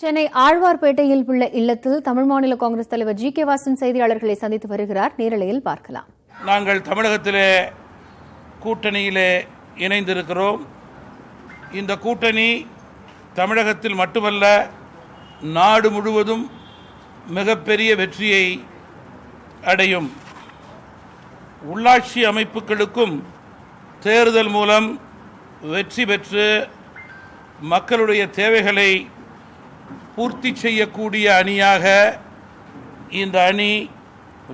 சென்னை ஆழ்வார்பேட்டையில் உள்ள இல்லத்தில் தமிழ் மாநில காங்கிரஸ் தலைவர் ஜி கே வாசன் செய்தியாளர்களை சந்தித்து வருகிறார். நேரலையில் பார்க்கலாம். நாங்கள் தமிழகத்திலே கூட்டணியிலே இணைந்திருக்கிறோம். இந்த கூட்டணி தமிழகத்தில் மட்டுமல்ல நாடு முழுவதும் மிகப்பெரிய வெற்றியை அடையும். உள்ளாட்சி அமைப்புகளுக்கும் தேர்தல் மூலம் வெற்றி பெற்று மக்களுடைய தேவைகளை பூர்த்தி செய்யக்கூடிய அணியாக இந்த அணி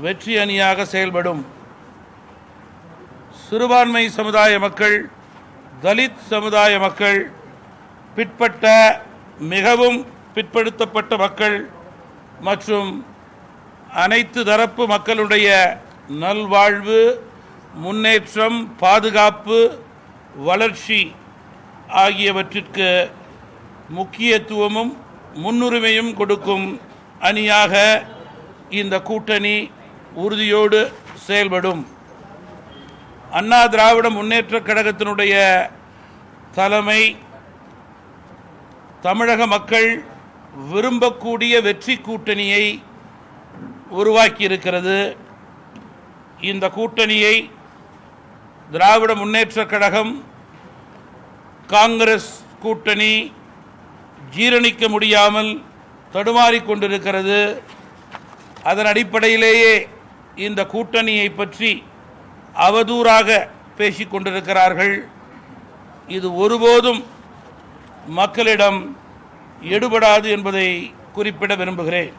வெற்றி அணியாக செயல்படும். சிறுபான்மை சமுதாய மக்கள் தலித் சமுதாய மக்கள் பிற்பட்ட மிகவும் பிற்படுத்தப்பட்ட மக்கள் மற்றும் அனைத்து தரப்பு மக்களுடைய நல்வாழ்வு முன்னேற்றம் பாதுகாப்பு வளர்ச்சி ஆகியவற்றிற்கு முக்கியத்துவமும் முன்னுரிமையும் கொடுக்கும் அணியாக இந்த கூட்டணி உறுதியோடு செயல்படும். அண்ணா திராவிட முன்னேற்றக் கழகத்தினுடைய தலைமை தமிழக மக்கள் விரும்பக்கூடிய வெற்றி கூட்டணியை உருவாக்கியிருக்கிறது. இந்த கூட்டணியை திராவிட முன்னேற்றக் கழகம் காங்கிரஸ் கூட்டணி ஜீரணிக்க முடியாமல் தடுமாறி கொண்டிருக்கிறது. அதன் அடிப்படையிலேயே இந்த கூட்டணியை பற்றி அவதூறாக பேசிக் கொண்டிருக்கிறார்கள். இது ஒருபோதும் மக்களிடம் எடுபடாது என்பதை குறிப்பிட விரும்புகிறேன்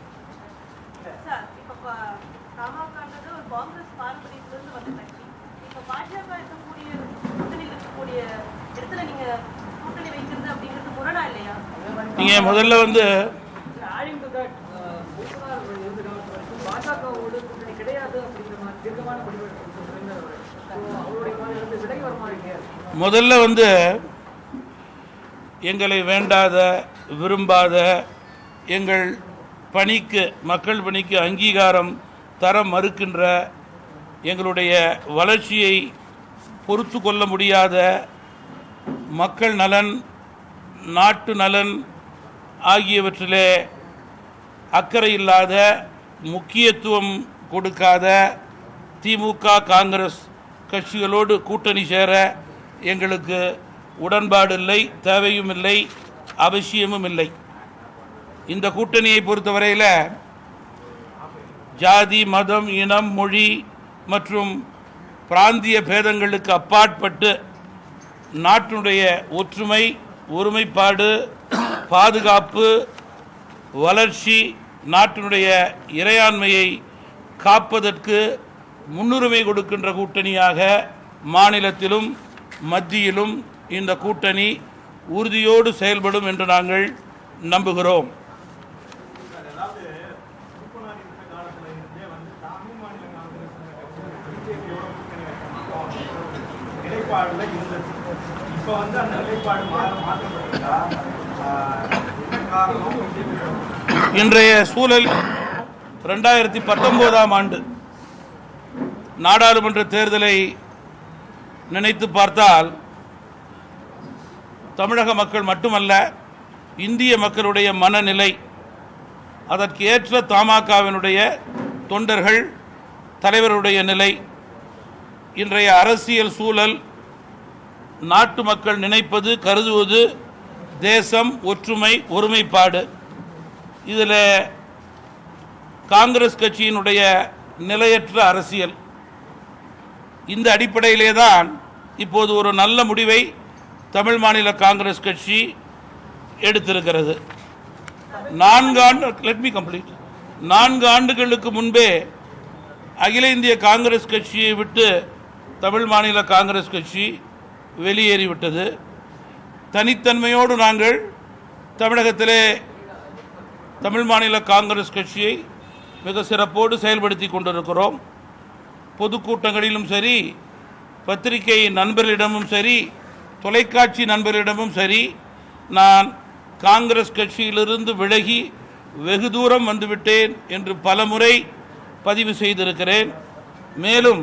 சார், இப்ப பா- தமாகான்றது ஒரு காங்கிரஸ் பாரம்பரியத்திலிருந்து வந்த கட்சி. இப்ப பாஜக இருக்கக்கூடிய கூட்டணியில் இருக்கக்கூடிய இடத்துல நீங்க கூட்டணி வைக்கிறது அப்படிங்கிறது முரணா இல்லையா? நீங்கள் முதல்ல வந்து adding to that, uh, Moopanar இருந்து காலத்து வரைக்கும் பாஜகவோடு கூட்டணி கிடையாது அப்படிங்கிற மாதிரி தீர்க்கமான முடிவு எடுத்து சொல்லியிருந்தார் அவரு. So, அவருடைய மாதிரி இருந்து விலகி நீங்கள் முதல்ல வந்து முதல்ல வந்து எங்களை வேண்டாத விரும்பாத எங்கள் பணிக்கு மக்கள் பணிக்கு அங்கீகாரம் தர மறுக்கின்ற எங்களுடைய வளர்ச்சியை பொறுத்து கொள்ள முடியாத மக்கள் நலன் நாட்டு நலன் ஆகியவற்றிலே அக்கறை இல்லாத முக்கியத்துவம் கொடுக்காத திமுக காங்கிரஸ் கட்சிகளோடு கூட்டணி சேர எங்களுக்கு உடன்பாடு இல்லை தேவையும் இல்லை அவசியமும் இல்லை. இந்த கூட்டணியை பொறுத்தவரையில் ஜாதி மதம் இனம் மொழி மற்றும் பிராந்திய பேதங்களுக்கு அப்பாற்பட்டு நாட்டினுடைய ஒற்றுமை ஒருமைப்பாடு பாதுகாப்பு வளர்ச்சி நாட்டினுடைய இறையாண்மையை காப்பதற்கு முன்னுரிமை கொடுக்கின்ற கூட்டணியாக மாநிலத்திலும் மத்தியிலும் இந்த கூட்டணி உறுதியோடு செயல்படும் என்று நாங்கள் நம்புகிறோம். நிலைப்பாடுல இப்போ வந்து அந்த நிலைப்பாடு இன்றைய சூழல் ரெண்டாயிரத்தி பத்தொன்பதாம் ஆண்டு நாடாளுமன்ற தேர்தலை நினைத்து பார்த்தால் தமிழக மக்கள் மட்டுமல்ல இந்திய மக்களுடைய மனநிலை அதற்கு ஏற்ற தமாகவினுடைய தொண்டர்கள் தலைவருடைய நிலை இன்றைய அரசியல் சூழல் நாட்டு மக்கள் நினைப்பது கருதுவது தேசம் ஒற்றுமை ஒருமைப்பாடு. இதில் காங்கிரஸ் கட்சியினுடைய நிலையற்ற அரசியல். இந்த அடிப்படையிலே தான் இப்போது ஒரு நல்ல முடிவை தமிழ் மாநில காங்கிரஸ் கட்சி எடுத்திருக்கிறது. நான்கு ஆண்டு லெட் மீ கம்ப்ளீட் நான்கு ஆண்டுகளுக்கு முன்பே அகில இந்திய காங்கிரஸ் கட்சியை விட்டு தமிழ் மாநில காங்கிரஸ் கட்சி வெளியேறிவிட்டது. தனித்தன்மையோடு நாங்கள் தமிழகத்திலே தமிழ் மாநில காங்கிரஸ் கட்சியை மிக சிறப்போடு செயல்படுத்தி கொண்டிருக்கிறோம். பொதுக்கூட்டங்களிலும் சரி பத்திரிகை நண்பர்களிடமும் சரி தொலைக்காட்சி நண்பர்களிடமும் சரி நான் காங்கிரஸ் கட்சியிலிருந்து விலகி வெகு தூரம் வந்துவிட்டேன் என்று பலமுறை பதிவு செய்திருக்கிறேன். மேலும்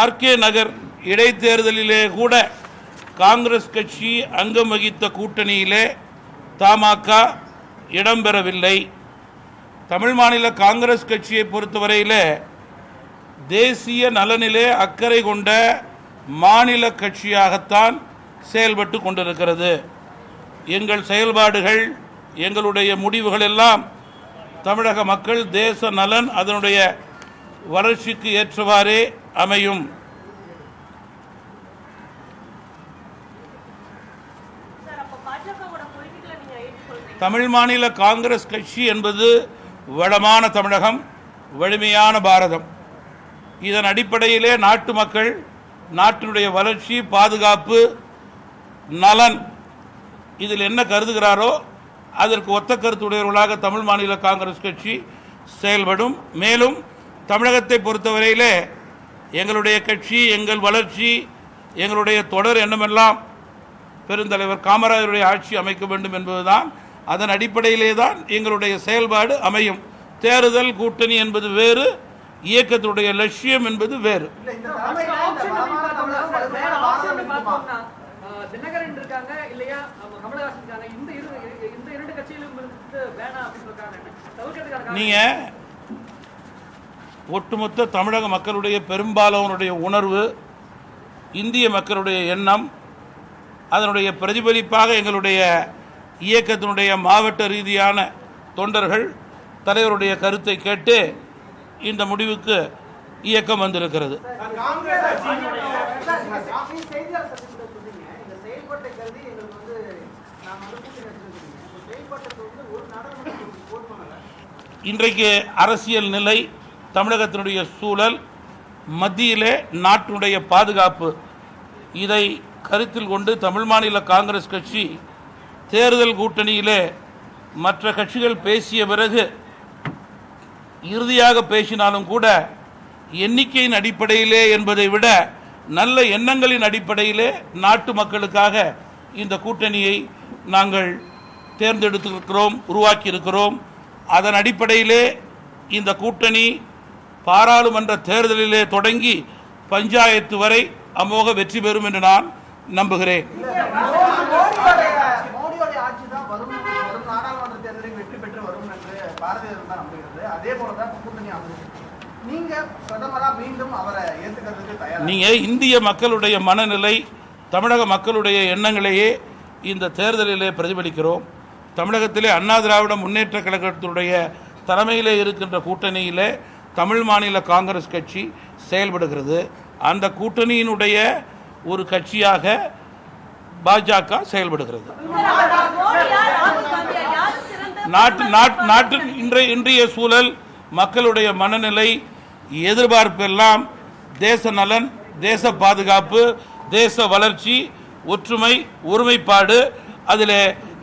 ஆர்கே நகர் இடைத்தேர்தலிலே கூட காங்கிரஸ் கட்சி அங்கம் வகித்த கூட்டணியிலே தமாக இடம்பெறவில்லை. தமிழ் மாநில காங்கிரஸ் கட்சியை பொறுத்தவரையில் தேசிய நலனிலே அக்கறை கொண்ட மாநில கட்சியாகத்தான் செயல்பட்டு கொண்டிருக்கிறது. எங்கள் செயல்பாடுகள் எங்களுடைய முடிவுகள் எல்லாம் தமிழக மக்கள் தேச நலன் அதனுடைய வளர்ச்சிக்கு ஏற்றவாறே அமையும். தமிழ் மாநில காங்கிரஸ் கட்சி என்பது வளமான தமிழகம் வலிமையான பாரதம். இதன் அடிப்படையிலே நாட்டு மக்கள் நாட்டினுடைய வளர்ச்சி பாதுகாப்பு நலன் இதில் என்ன கருதுகிறாரோ அதற்கு ஒத்த கருத்துடையவர்களாக தமிழ் மாநில காங்கிரஸ் கட்சி செயல்படும். மேலும் தமிழகத்தை பொறுத்தவரையிலே எங்களுடைய கட்சி எங்கள் வளர்ச்சி எங்களுடைய தொடர் என்னமெல்லாம் பெருந்தலைவர் காமராஜருடைய ஆட்சி அமைக்க வேண்டும் என்பதுதான் அதன் அடிப்படையிலே தான் எங்களுடைய செயல்பாடு அமையும். தேர்தல் கூட்டணி என்பது வேறு இயக்கத்துடைய லட்சியம் என்பது வேறு. நீங்கள் ஒட்டுமொத்த தமிழக மக்களுடைய பெரும்பாலானுடைய உணர்வு இந்திய மக்களுடைய எண்ணம் அதனுடைய பிரதிபலிப்பாக எங்களுடைய இயக்கத்தினுடைய மாவட்ட ரீதியான தொண்டர்கள் தலைவருடைய கருத்தை கேட்டு இந்த முடிவுக்கு இயக்கம் வந்திருக்கிறது. இன்றைக்கு அரசியல் நிலை தமிழகத்தினுடைய சூழல் மத்தியிலே நாட்டினுடைய பாதுகாப்பு இதை கருத்தில் கொண்டு தமிழ் மாநில காங்கிரஸ் கட்சி தேர்தல் கூட்டணியிலே மற்ற கட்சிகள் பேசிய பிறகு இறுதியாக பேசினாலும் கூட எண்ணிக்கையின் அடிப்படையிலே என்பதை விட நல்ல எண்ணங்களின் அடிப்படையிலே நாட்டு மக்களுக்காக இந்த கூட்டணியை நாங்கள் தேர்ந்தெடுத்திருக்கிறோம் உருவாக்கியிருக்கிறோம். அதன் அடிப்படையிலே இந்த கூட்டணி பாராளுமன்ற தேர்தலிலே தொடங்கி பஞ்சாயத்து வரை அமோக வெற்றி பெறும் என்று நான் நம்புகிறேன். நீங்க இந்திய மக்களுடைய மனநிலை தமிழக மக்களுடைய எண்ணங்களையே இந்த தேர்தலிலே பிரதிபலிக்கிறோம். தமிழகத்திலே அண்ணா திராவிட முன்னேற்ற கழகத்தினுடைய தலைமையிலே இருக்கின்ற கூட்டணியிலே தமிழ் மாநில காங்கிரஸ் கட்சி செயல்படுகிறது. அந்த கூட்டணியினுடைய ஒரு கட்சியாக பாஜக செயல்படுகிறது. நாட்டு நாட்டு நாட்டு இன்றைய இன்றைய சூழல் மக்களுடைய மனநிலை எதிர்பார்ப்பெல்லாம் தேச நலன் தேச பாதுகாப்பு தேச வளர்ச்சி ஒற்றுமை ஒருமைப்பாடு. அதில்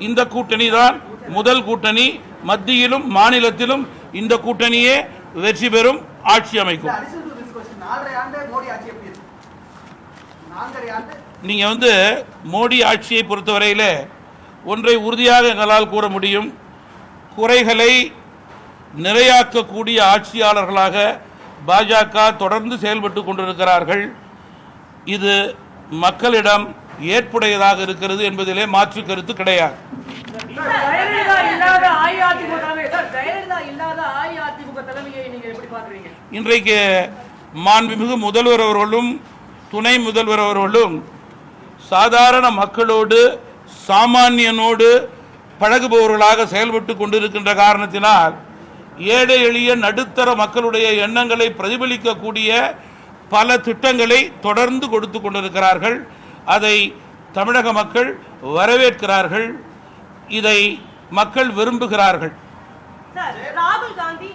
இந்த கூட்டணி தான் முதல் கூட்டணி. மத்தியிலும் மாநிலத்திலும் இந்த கூட்டணியே வெற்றி பெறும் ஆட்சி அமைக்கும் அடிஷனல் டு திஸ் கொஸ்டின் நாலரை ஆண்டு மோடி ஆட்சி எப்படி இருக்கு நான்கரை ஆண்டு நீங்கள் வந்து மோடி ஆட்சியை பொறுத்தவரையில் ஒன்றை உறுதியாக எங்களால் கூற முடியும். குறைகளை நிறையாக்கக்கூடிய ஆட்சியாளர்களாக பாஜக தொடர்ந்து செயல்பட்டு கொண்டிருக்கிறார்கள். இது மக்களிடம் ஏற்புடையதாக இருக்கிறது என்பதிலே மாற்று கருத்து கிடையாது. இன்றைக்கு மாண்புமிகு முதல்வர் அவர்களும் துணை முதல்வர் அவர்களும் சாதாரண மக்களோடு சாமானியனோடு பழகுபவர்களாக செயல்பட்டு கொண்டிருக்கின்ற காரணத்தினால் ஏழை எளிய நடுத்தர மக்களுடைய எண்ணங்களை பிரதிபலிக்கக்கூடிய பல திட்டங்களை தொடர்ந்து கொடுத்து கொண்டிருக்கிறார்கள். அதை தமிழக மக்கள் வரவேற்கிறார்கள். இதை மக்கள் விரும்புகிறார்கள். ராகுல் காந்தி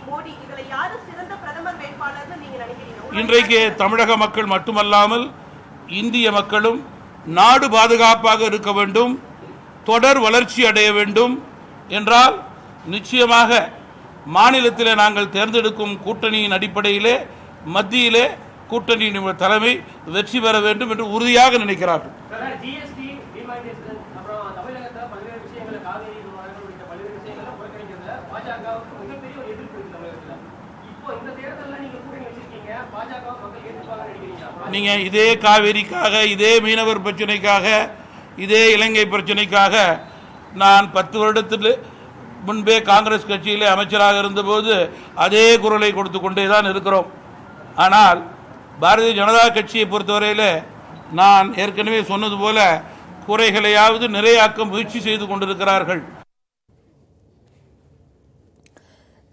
இன்றைக்கு தமிழக மக்கள் மட்டுமல்லாமல் இந்திய மக்களும் நாடு பாதுகாப்பாக இருக்க வேண்டும் தொடர் வளர்ச்சி அடைய வேண்டும் என்றால் நிச்சயமாக மாநிலத்தில் நாங்கள் தேர்ந்தெடுக்கும் கூட்டணியின் அடிப்படையிலே மத்தியிலே கூட்டணியின் தலைமை வெற்றி பெற வேண்டும் என்று உறுதியாக நினைக்கிறார்கள் ஜிஎஸ்டி டிமானிட்டேஷன் அப்புறம் தமிழகத்துல பல்வேறு விஷயங்களை காவிரி விவகாரங்கள் உள்ளிட்ட பல்வேறு விஷயங்களை புறக்கணிக்கிறதுல பாஜகவுக்கு மிகப்பெரிய ஒரு எதிர்ப்பு இருக்கு தமிழகத்துல இப்போ இந்த தேர்தல்ல நீங்க கூட்டணி வச்சிருக்கீங்க பாஜக மக்கள் ஏற்றுப்பாங்க நினைக்கிறீங்க நீங்கள் இதே காவேரிக்காக இதே மீனவர் பிரச்சனைக்காக இதே இலங்கை பிரச்சனைக்காக நான் பத்து வருடத்தில் முன்பே காங்கிரஸ் கட்சியிலே அமைச்சராக இருந்தபோது அதே குரலை கொடுத்து கொண்டே தான் இருக்கிறோம். ஆனால் பாரதிய ஜனதா கட்சியை பொறுத்தவரையில் நான் ஏற்கனவே சொன்னது போல குறைகளையாவது நிறையாக்க முயற்சி செய்து கொண்டிருக்கிறார்கள்.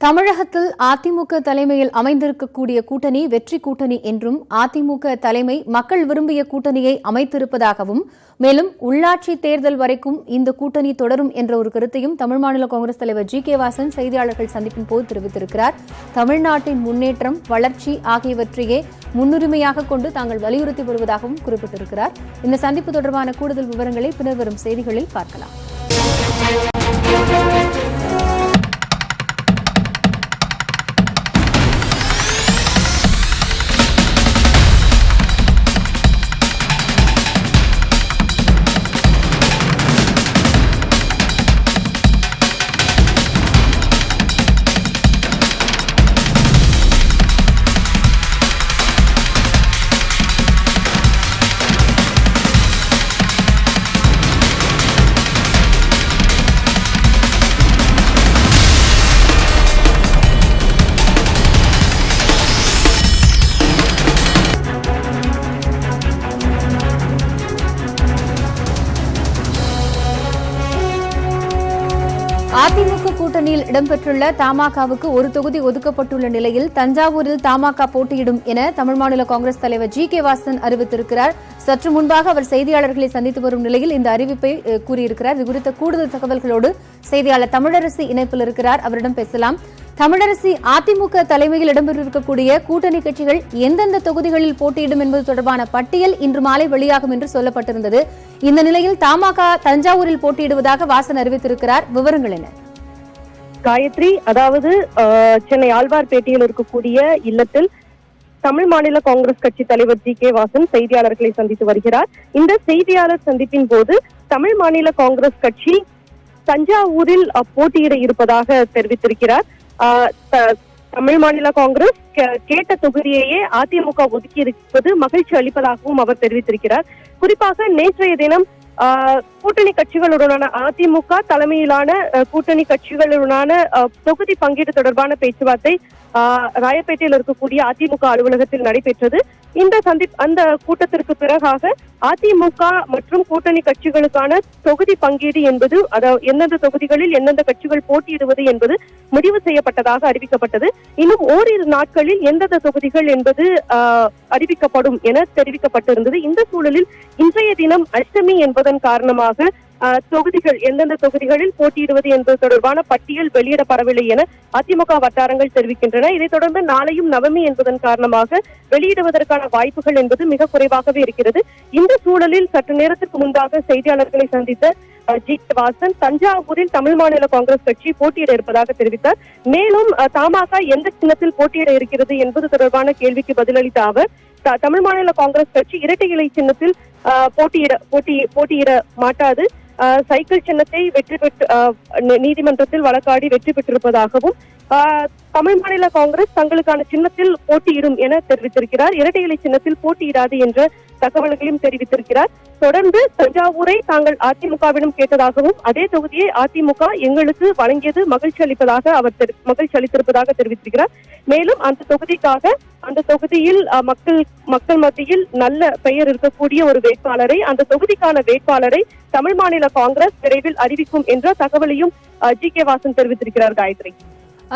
தமிழகத்தில் அதிமுக தலைமையில் அமைந்திருக்கக்கூடிய கூட்டணி வெற்றி கூட்டணி என்றும் அதிமுக தலைமை மக்கள் விரும்பிய கூட்டணியை அமைத்திருப்பதாகவும் மேலும் உள்ளாட்சி தேர்தல் வரைக்கும் இந்த கூட்டணி தொடரும் என்ற ஒரு கருத்தையும் தமிழ் மாநில காங்கிரஸ் தலைவர் ஜி. கே. வாசன் செய்தியாளர்கள் சந்திப்பின் போது தெரிவித்திருக்கிறார். தமிழ்நாட்டின் முன்னேற்றம் வளர்ச்சி ஆகியவற்றையே முன்னுரிமையாக கொண்டு தாங்கள் வலியுறுத்தி வருவதாகவும் குறிப்பிட்டிருக்கிறார். இந்த சந்திப்பு தொடர்பான கூடுதல் விவரங்களை பின்னர் வரும் செய்திகளில் பார்க்கலாம். கூட்டணியில் இடம்பெற்றுள்ள தமாகவுக்கு ஒரு தொகுதி ஒதுக்கப்பட்டுள்ள நிலையில் தஞ்சாவூரில் தமாக போட்டியிடும் என தமிழ் மாநில காங்கிரஸ் தலைவர் ஜி கே வாசன் அறிவித்திருக்கிறார். சற்று முன்பாக அவர் செய்தியாளர்களை சந்தித்து வரும் நிலையில் இந்த அறிவிப்பை கூறியிருக்கிறார். இது குறித்த கூடுதல் தகவல்களோடு செய்தியாளர் தமிழரசி இணைப்பில் இருக்கிறார். அவரிடம் பேசலாம். தமிழரசி அதிமுக தலைமையில் இடம்பெற்றிருக்கக்கூடிய கூட்டணி கட்சிகள் எந்தெந்த தொகுதிகளில் போட்டியிடும் என்பது தொடர்பான பட்டியல் இன்று மாலை வெளியாகும் என்று சொல்லப்பட்டிருந்தது. இந்த நிலையில் தமாக தஞ்சாவூரில் போட்டியிடுவதாக வாசன் அறிவித்திருக்கிறார். விவரங்கள் என்ன? காயத்ரி அதாவது அஹ், சென்னை ஆழ்வார்பேட்டையில் இருக்கக்கூடிய இல்லத்தில் தமிழ் மாநில காங்கிரஸ் கட்சி தலைவர் ஜி கே வாசன் செய்தியாளர்களை சந்தித்து வருகிறார். இந்த செய்தியாளர் சந்திப்பின் போது தமிழ் மாநில காங்கிரஸ் கட்சி தஞ்சாவூரில் போட்டியிட இருப்பதாக தெரிவித்திருக்கிறார். தமிழ் மாநில காங்கிரஸ் கேட்ட தொகுதியையே அதிமுக ஒதுக்கி இருப்பது மகிழ்ச்சி அளிப்பதாகவும் அவர் தெரிவித்திருக்கிறார். குறிப்பாக நேற்றைய தினம் கூட்டணி கட்சிகளுடனான அதிமுக தலைமையிலான அஹ், கூட்டணி கட்சிகளுடனான தொகுதி பங்கீடு தொடர்பான பேச்சுவார்த்தை ஆஹ், ராயப்பேட்டையில் இருக்கக்கூடிய அதிமுக அலுவலகத்தில் நடைபெற்றது. இந்த சந்தி அந்த கூட்டத்திற்கு பிறகாக அதிமுக மற்றும் கூட்டணி கட்சிகளுக்கான தொகுதி பங்கீடு என்பது அதாவது எந்தெந்த தொகுதிகளில் எந்தெந்த கட்சிகள் போட்டியிடுவது என்பது முடிவு செய்யப்பட்டதாக அறிவிக்கப்பட்டது. இன்னும் ஓரிரு நாட்களில் எந்தெந்த தொகுதிகள் என்பது ஆஹ், அறிவிக்கப்படும் என தெரிவிக்கப்பட்டிருந்தது. இந்த சூழலில் இன்றைய தினம் அஷ்டமி என்பதன் காரணமாக தொகுதிகள் எந்தெந்த தொகுதிகளில் போட்டியிடுவது என்பது தொடர்பான பட்டியல் வெளியிடப்படவில்லை என அதிமுக வட்டாரங்கள் தெரிவிக்கின்றன. இதைத் தொடர்ந்து நாளையும் நவமி என்பதன் காரணமாக வெளியிடுவதற்கான வாய்ப்புகள் என்பது மிக குறைவாகவே இருக்கிறது. இந்த சூழலில் சற்று நேரத்திற்கு முன்பாக செய்தியாளர்களை சந்தித்த ஜி வாசன் தஞ்சாவூரில் தமிழ் மாநில காங்கிரஸ் கட்சி போட்டியிட இருப்பதாக தெரிவித்தார். மேலும் தமாக எந்த சின்னத்தில் போட்டியிட இருக்கிறது என்பது தொடர்பான கேள்விக்கு பதிலளித்த அவர் தமிழ் மாநில காங்கிரஸ் கட்சி இரட்டை இலை சின்னத்தில் போட்டியிட போட்டி போட்டியிட மாட்டாது. சைக்கிள் சின்னத்தை வெற்றி பெற்று நீதிமன்றத்தில் வழக்காடி வெற்றி பெற்றிருப்பதாகவும் தமிழ் மாநில காங்கிரஸ் தங்களுக்கான சின்னத்தில் போட்டியிடும் என தெரிவித்திருக்கிறார். இரட்டை இலை சின்னத்தில் போட்டியிடாது என்ற தகவல்களையும் தெரிவித்திருக்கிறார். தொடர்ந்து தஞ்சாவூரை தாங்கள் அதிமுகவிடம் கேட்டதாகவும் அதே தொகுதியை அதிமுக எங்களுக்கு வழங்கியது மகிழ்ச்சி அளிப்பதாக அவர் மகிழ்ச்சி அளித்திருப்பதாக தெரிவித்திருக்கிறார். மேலும் அந்த தொகுதிக்காக அந்த தொகுதியில் மக்கள் மக்கள் மத்தியில் நல்ல பெயர் இருக்கக்கூடிய ஒரு வேட்பாளரை அந்த தொகுதிக்கான வேட்பாளரை தமிழ் மாநில காங்கிரஸ் விரைவில் அறிவிக்கும் என்ற தகவலையும் ஜி கே வாசன் தெரிவித்திருக்கிறார் காயத்ரி.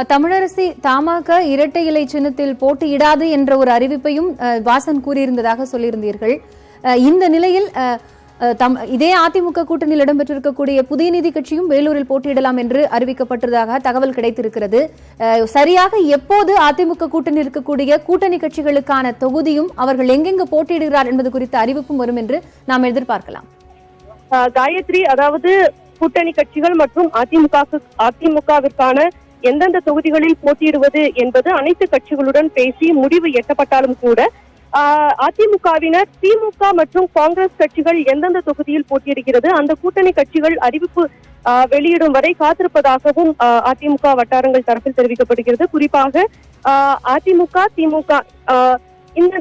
தமிழரசி தாமாக இரட்டை இலை சின்னத்தில் போட்டியிடாது என்ற ஒரு அறிவிப்பையும் அஹ், வாசன் கூறியிருந்ததாக சொல்லியிருந்தீர்கள். அஹ், இந்த நிலையில் அஹ், அஹ், தம்- இதே அதிமுக கூட்டணியில் இடம்பெற்றிருக்கக்கூடிய புதிய நீதி கட்சியும் வேலூரில் போட்டியிடலாம் என்று அறிவிக்கப்பட்டதாக தகவல் கிடைத்திருக்கிறது. அஹ், சரியாக எப்போது அதிமுக கூட்டணி இருக்கக்கூடிய கூட்டணி கட்சிகளுக்கான தொகுதியும் அவர்கள் எங்கெங்கு போட்டியிடுகிறார் என்பது குறித்த அறிவிப்பும் வரும் என்று நாம் எதிர்பார்க்கலாம். காயத்ரி அதாவது கூட்டணி கட்சிகள் மற்றும் அதிமுக அதிமுகவிற்கான எந்தெந்த தொகுதிகளில் போட்டியிடுவது என்பது அனைத்து கட்சிகளுடன் பேசி முடிவு எட்டப்பட்டாலும் கூட ஆஹ் அதிமுகவினர் திமுக மற்றும் காங்கிரஸ் கட்சிகள் எந்தெந்த தொகுதியில் போட்டியிடுகிறது அந்த கூட்டணி கட்சிகள் அறிவிப்பு வெளியிடும் வரை காத்திருப்பதாகவும் அதிமுக வட்டாரங்கள் தரப்பில் தெரிவிக்கப்படுகிறது. குறிப்பாக ஆஹ் அதிமுக திமுக ஆஹ் இந்த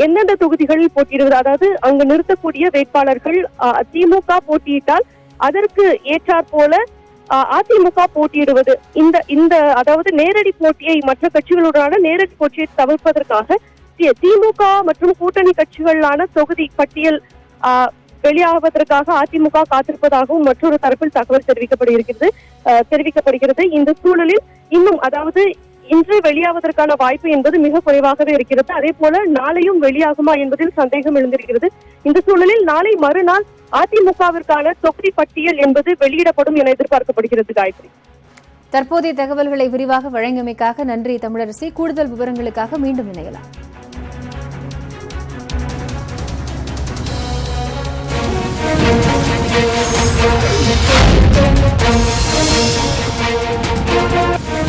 எந்தெந்த தொகுதிகளில் போட்டியிடுவது அதாவது அங்கு நிறுத்தக்கூடிய வேட்பாளர்கள் அஹ், திமுக போட்டியிட்டால் அதற்கு ஏற்றாற் போல அதிமுக போட்டியிடுவது. இந்த இந்த அதாவது நேரடி போட்டியை மற்ற கட்சிகளுடனான நேரடி போட்டியை தவிர்ப்பதற்காக திமுக மற்றும் கூட்டணி கட்சிகளான தொகுதி பட்டியல் வெளியாவதற்காக அதிமுக காத்திருப்பதாகவும் மற்றொரு தரப்பில் தகவல் தெரிவிக்கப்படுகிறது தெரிவிக்கப்படுகிறது. இந்த சூழலில் இன்னும் அதாவது இன்று வெளியாவதற்கான வாய்ப்பு என்பது மிக குறைவாகவே இருக்கிறது. அதே போல நாளையும் வெளியாகுமா என்பதில் சந்தேகம் எழுந்திருக்கிறது. இந்த சூழலில் நாளை மறுநாள் அதிமுகவிற்கான தொகுதி பட்டியல் என்பது வெளியிடப்படும் என எதிர்பார்க்கப்படுகிறது காயத்ரி. தற்போதைய தகவல்களை விரிவாக வழங்கியமைக்காக நன்றி தமிழரசி. கூடுதல் விவரங்களுக்காக மீண்டும் இணையலாம்.